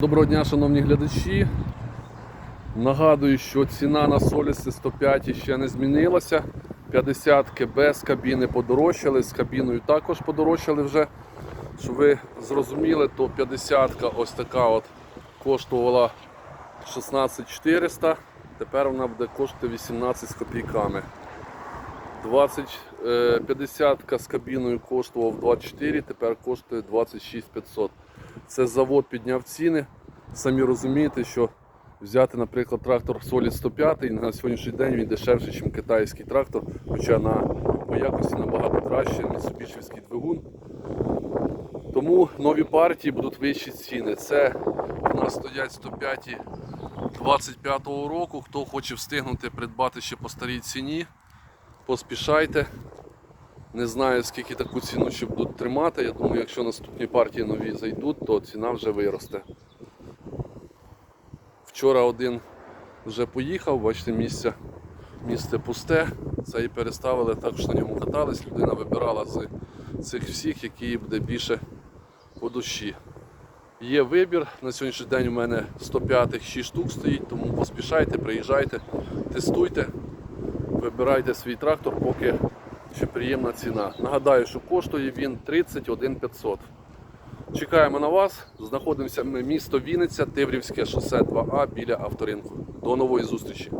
Доброго дня, шановні глядачі. Нагадую, що ціна на Соліси 105 ще не змінилася. 50-ки без кабіни подорожчали, з кабіною також подорожчали вже. Щоб ви зрозуміли, то 50-ка ось така от коштувала 16400, тепер вона буде коштувати 18 з копійками. 20, е, 50 з кабіною коштував 24, тепер коштує 26 500. Це завод підняв ціни. Самі розумієте, що взяти, наприклад, трактор Solid 105 на сьогоднішній день він дешевший, ніж китайський трактор, хоча на, по якості набагато краще, Mitsubishi двигун. Тому нові партії будуть вищі ціни. Це у нас стоять 105 25-го року. Хто хоче встигнути придбати ще по старій ціні, поспішайте. Не знаю, скільки таку ціну ще будуть тримати. Я думаю, якщо наступні партії нові зайдуть, то ціна вже виросте. Вчора один вже поїхав, бачите, місце, місце пусте. Це і переставили, також на ньому катались. Людина вибирала з цих всіх, їй буде більше по душі. Є вибір. На сьогоднішній день у мене 105 6 штук стоїть, тому поспішайте, приїжджайте, тестуйте, вибирайте свій трактор, поки ще приємна ціна. Нагадаю, що коштує він 31 500. Чекаємо на вас. Знаходимося ми місто Вінниця, Тиврівське шосе 2А біля авторинку. До нової зустрічі!